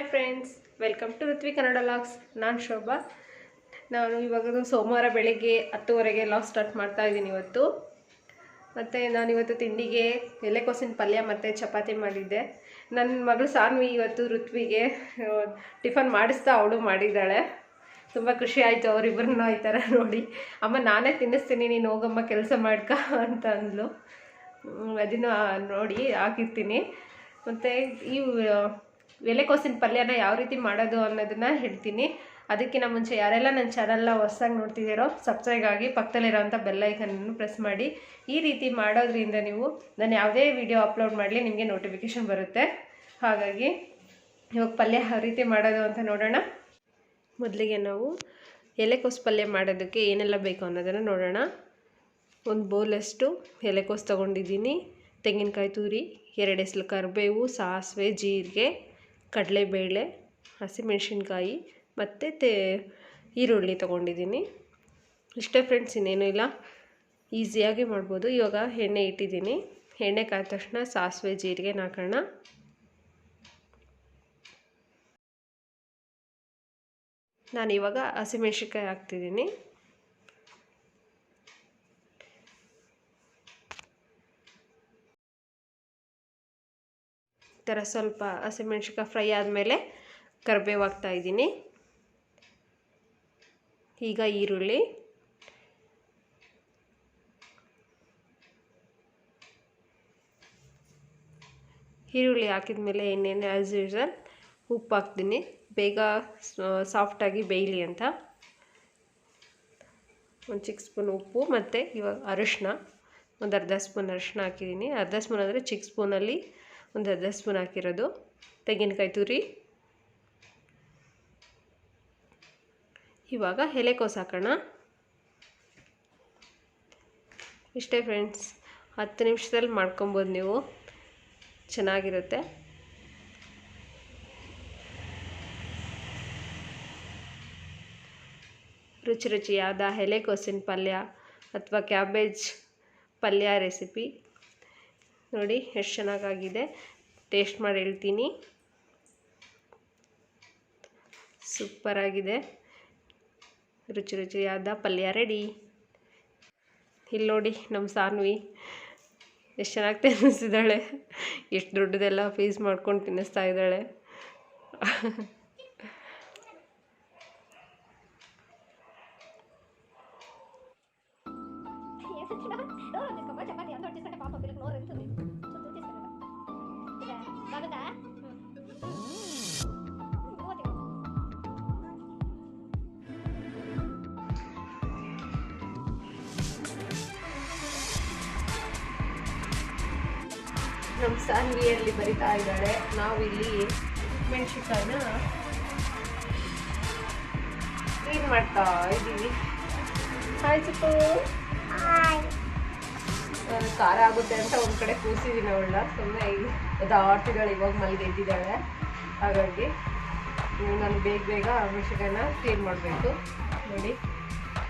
Hi friends welcome to Ruthvi Kannada vlogs ನಾನು ಶೋಭಾ. ನಾನು ಇವಾಗ ಸೋಮವಾರ ಬೆಳಗ್ಗೆ ಹತ್ತುವರೆಗೆ ಲಾಗ್ ಸ್ಟಾರ್ಟ್ ಮಾಡ್ತಾ ಇದ್ದೀನಿ ಇವತ್ತು. ಮತ್ತು ನಾನಿವತ್ತು ತಿಂಡಿಗೆ ಎಲೆಕೋಸಿನ ಪಲ್ಯ ಮತ್ತು ಚಪಾತಿ ಮಾಡಿದ್ದೆ. ನನ್ನ ಮಗಳು ಸಾನ್ವಿ ಇವತ್ತು ಋತ್ವಿಗೆ ಟಿಫನ್ ಮಾಡಿಸ್ತಾ ಅವಳು ಮಾಡಿದ್ದಾಳೆ. ತುಂಬ ಖುಷಿ ಆಯಿತು ಅವರಿಬ್ಬರನ್ನ ಈ ಥರ ನೋಡಿ. ಅಮ್ಮ, ನಾನೇ ತಿನ್ನಿಸ್ತೀನಿ, ನೀನು ಹೋಗಮ್ಮ, ಕೆಲಸ ಮಾಡ್ಕ ಅಂತ ಅಂದ್ಲು. ಅದನ್ನು ನೋಡಿ, ಹಾಕಿರ್ತೀನಿ. ಮತ್ತು ಈ ಎಲೆಕೋಸಿನ ಪಲ್ಯನ ಯಾವ ರೀತಿ ಮಾಡೋದು ಅನ್ನೋದನ್ನ ಹೇಳ್ತೀನಿ. ಅದಕ್ಕಿಂತ ಮುಂಚೆ ಯಾರೆಲ್ಲ ನನ್ನ ಚಾನಲ್ನ ಹೊಸ್ದಾಗಿ ನೋಡ್ತಿದ್ದೀರೋ ಸಬ್ಸ್ಕ್ರೈಬ್ ಆಗಿ ಪಕ್ಕದಲ್ಲಿರೋಂಥ ಬೆಲ್ಲೈಕನನ್ನು ಪ್ರೆಸ್ ಮಾಡಿ. ಈ ರೀತಿ ಮಾಡೋದ್ರಿಂದ ನೀವು ನಾನು ಯಾವುದೇ ವಿಡಿಯೋ ಅಪ್ಲೋಡ್ ಮಾಡಲಿ ನಿಮಗೆ ನೋಟಿಫಿಕೇಷನ್ ಬರುತ್ತೆ. ಹಾಗಾಗಿ ಇವಾಗ ಪಲ್ಯ ಯಾವ ರೀತಿ ಮಾಡೋದು ಅಂತ ನೋಡೋಣ. ಮೊದಲಿಗೆ ನಾವು ಎಲೆಕೋಸು ಪಲ್ಯ ಮಾಡೋದಕ್ಕೆ ಏನೆಲ್ಲ ಬೇಕು ಅನ್ನೋದನ್ನು ನೋಡೋಣ. ಒಂದು ಬೌಲಷ್ಟು ಎಲೆಕೋಸು ತೊಗೊಂಡಿದ್ದೀನಿ. ತೆಂಗಿನಕಾಯಿ ತುರಿ, ಎರಡು ಎಸಲು ಕರಿಬೇವು ಸಾಸಿವೆ, ಜೀರಿಗೆ. ಕಡಲೆಬೇಳೆ, ಹಸಿಮೆಣ್ಸಿನ್ಕಾಯಿ ಮತ್ತು ತೇ ಈರುಳ್ಳಿ ತೊಗೊಂಡಿದ್ದೀನಿ. ಇಷ್ಟೇ ಫ್ರೆಂಡ್ಸ್ ಇನ್ನೇನು ಇಲ್ಲ. ಈಸಿಯಾಗಿ ಮಾಡ್ಬೋದು. ಇವಾಗ ಎಣ್ಣೆ ಇಟ್ಟಿದ್ದೀನಿ. ಎಣ್ಣೆ ಕಾದ ತಕ್ಷಣ ಸಾಸಿವೆ ಜೀರಿಗೆ ಹಾಕೋಣ ನಾನು ಇವಾಗ ಹಸಿಮೆಣ್ಸಿನ್ಕಾಯಿ ಹಾಕ್ತಿದ್ದೀನಿ. ಥರ ಸ್ವಲ್ಪ ಹಸಿಮೆಣ್ಸಿಕಾಯಿ ಫ್ರೈ ಆದಮೇಲೆ ಕರಿಬೇವು ಹಾಕ್ತಾ ಇದ್ದೀನಿ. ಈಗ ಈರುಳ್ಳಿ. ಈರುಳ್ಳಿ ಹಾಕಿದ ಮೇಲೆ ಎಣ್ಣೆನೆ ಆ್ಯಸ್ ಯೂಸಲ್ ಉಪ್ಪು ಹಾಕ್ತೀನಿ. ಬೇಗ ಸಾಫ್ಟಾಗಿ ಬೇಯಲಿ ಅಂತ. ಒಂದು ಚಿಕ್ಕ ಸ್ಪೂನ್ ಉಪ್ಪು ಮತ್ತು ಇವಾಗ ಅರಿಶಿನ. ಒಂದು ಅರ್ಧ ಸ್ಪೂನ್ ಅರಿಶಿನ ಹಾಕಿದ್ದೀನಿ. ಅರ್ಧ ಸ್ಪೂನ್ ಅಂದರೆ ಚಿಕ್ಕ ಸ್ಪೂನಲ್ಲಿ ಒಂದು ಅರ್ಧ ಸ್ಪೂನ್ ಹಾಕಿರೋದು. ತೆಂಗಿನಕಾಯಿ ತುರಿ. ಇವಾಗ ಎಲೆಕೋಸು ಹಾಕೋಣ. ಇಷ್ಟೇ ಫ್ರೆಂಡ್ಸ್, ಹತ್ತು ನಿಮಿಷದಲ್ಲಿ ಮಾಡ್ಕೊಬೋದು ನೀವು. ಚೆನ್ನಾಗಿರುತ್ತೆ. ರುಚಿ ರುಚಿಯಾದ ಎಲೆಕೋಸಿನ ಪಲ್ಯ ಅಥವಾ ಕ್ಯಾಬೇಜ್ ಪಲ್ಯ ರೆಸಿಪಿ. ನೋಡಿ, ಎಷ್ಟು ಚೆನ್ನಾಗಾಗಿದೆ. ಟೇಸ್ಟ್ ಮಾಡಿ ಹೇಳ್ತೀನಿ. ಸೂಪರಾಗಿದೆ ರುಚಿ ರುಚಿಯಾದ ಪಲ್ಯ ರೆಡಿ ಇಲ್ಲಿ ನೋಡಿ ನಮ್ಮ ಸಾನ್ವಿ. ಎಷ್ಟು ಚೆನ್ನಾಗಿ ತಿನ್ನಿಸಿದ್ದಾಳೆ ಎಷ್ಟು ದೊಡ್ಡದೆಲ್ಲ ಫೀಸ್ ಮಾಡ್ಕೊಂಡು ತಿನ್ನಿಸ್ತಾ ಇದ್ದಾಳೆ. ನಮ್ಮ ಸಾನ್ವಿಯಲ್ಲಿ ಬರಿತಾ ಇದ್ದಾಳೆ. ನಾವಿಲ್ಲಿ ಮೆಣಸಿನ್ಕಾಯಿನ ಕ್ಲೀನ್ ಮಾಡ್ತಾ ಇದ್ದೀವಿ. ಹಾಯ್ ಚಿಕ್ಕು. ಖಾರ ಆಗುತ್ತೆ ಅಂತ ಒಂದು ಕಡೆ ಕೂಸಿದ್ದೀನಿ ಅವಳ ಸುಮ್ಮನೆ ಒದಾಡ್ತಿದ್ದಾಳೆ ಇವಾಗ ಮಲ್ಗೆ ಎದ್ದಿದ್ದಾಳೆ. ಹಾಗಾಗಿ ನಾನು ಬೇಗ ಬೇಗ ಮೆಣಸಿನ್ಕಾಯಿನ ಕ್ಲೀನ್ ಮಾಡಬೇಕು. ನೋಡಿ,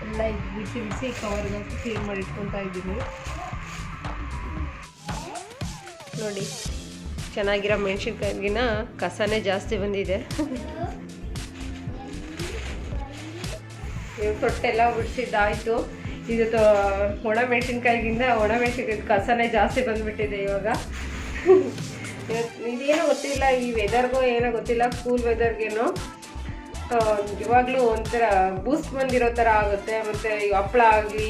ಎಲ್ಲ ಬಿಸಿ ಬಿಸಿ ಕವರ್ಗಂತೂ ಕ್ಲೀನ್ ಮಾಡಿ ಇಟ್ಕೊತಾ ಇದ್ದೀನಿ. ನೋಡಿ. ಚೆನ್ನಾಗಿರೋ ಮೆಣಸಿನ್ಕಾಯಿಗಿನ ಕಸನೇ ಜಾಸ್ತಿ ಬಂದಿದೆ. ತೊಟ್ಟೆಲ್ಲ ಬಿಡಿಸಿದ್ದಾಯ್ತು ಇದು ಒಣ ಮೆಣಸಿನ್ಕಾಯಿಗಿಂತ ಒಣ ಮೆಣಸಿನ್ಕಾಯಿ ಕಸನೇ ಜಾಸ್ತಿ ಬಂದ್ಬಿಟ್ಟಿದೆ ಇವಾಗ. ಇದೇನೋ ಗೊತ್ತಿಲ್ಲ, ಈ ವೆದರ್ಗೂ ಏನೋ ಗೊತ್ತಿಲ್ಲ ಕೂಲ್ ವೆದರ್ಗೇನೋ ಇವಾಗಲೂ ಒಂಥರ ಬೂಸ್ಟ್ ಬಂದಿರೋ ಥರ ಆಗುತ್ತೆ. ಮತ್ತು ಹಪ್ಪಳ ಆಗಲಿ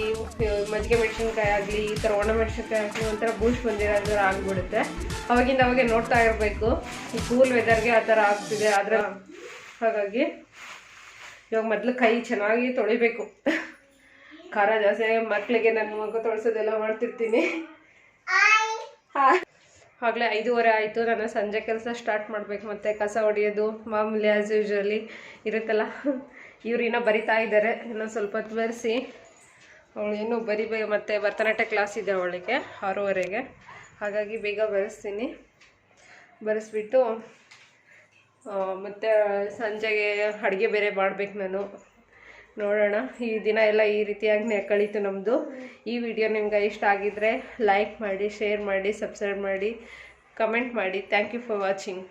ಮಜ್ಜಿಗೆ ಮೆಣಸಿನ್ಕಾಯಿ ಆಗಲಿ, ಈ ಥರ ಒಣ ಮೆಣಸಿನ್ಕಾಯಿ ಆಗಲಿ ಒಂಥರ ಬೂಸ್ಟ್ ಬಂದಿರೋ ಥರ ಆಗಿಬಿಡುತ್ತೆ. ಅವಾಗಿಂದ ಅವಾಗೆ ನೋಡ್ತಾ ಇರಬೇಕು. ಈ ಕೂಲ್ ವೆದರ್ಗೆ ಆ ಥರ ಆಗ್ತಿದೆ. ಆದರೆ ಹಾಗಾಗಿ ಇವಾಗ ಮೊದಲು ಕೈ ಚೆನ್ನಾಗಿ ತೊಳಿಬೇಕು. ಖಾರ ಜಾಸ್ತಿ ಮಕ್ಕಳಿಗೆ ನನ್ನ ಮಗು ತೊಳ್ಸೋದೆಲ್ಲ ಮಾಡ್ತಿರ್ತೀನಿ. ಆಗಲೇ ಐದೂವರೆ ಆಯಿತು. ನಾನು ಸಂಜೆ ಕೆಲಸ ಸ್ಟಾರ್ಟ್ ಮಾಡಬೇಕು ಮತ್ತು ಕಸ ಹೊಡೆಯೋದು ಮಾಮೂಲಿ ಆ್ಯಸ್ ಯೂಶ್ವಲಿ ಇರುತ್ತಲ್ಲ. ಇವ್ರು ಇನ್ನೂ ಬರಿತಾ ಇದ್ದಾರೆ. ಇನ್ನೊಂದು ಸ್ವಲ್ಪ ಹೊತ್ತು ಬರೆಸಿ. ಅವಳು ಇನ್ನೂ ಬರಿಬೇಕು ಮತ್ತು ಭರತನಾಟ್ಯ ಕ್ಲಾಸ್ ಇದೆ ಅವಳಿಗೆ, ಆರೂವರೆಗೆ. ಹಾಗಾಗಿ ಬೇಗ ಬರೆಸ್ತೀನಿ. ಬರೆಸ್ಬಿಟ್ಟು ಮತ್ತು ಮತ್ತೆ ಸಂಜೆಗೆ ಅಡುಗೆ ಬೇರೆ ಮಾಡ್ಬೇಕು ನಾನು. ನೋಡೋಣ. ಈ ದಿನ ಎಲ್ಲ ಈ ರೀತಿಯಾಗಿ ನೆಕ್ಕಳಿತು ಕಳೀತು ನಮ್ಮದು ಈ ವಿಡಿಯೋ ನಿಮ್ಗೆ ಇಷ್ಟ ಆಗಿದ್ರೆ ಲೈಕ್ ಮಾಡಿ ಶೇರ್ ಮಾಡಿ ಸಬ್ಸ್ಕ್ರೈಬ್ ಮಾಡಿ ಕಮೆಂಟ್ ಮಾಡಿ. Thank you for watching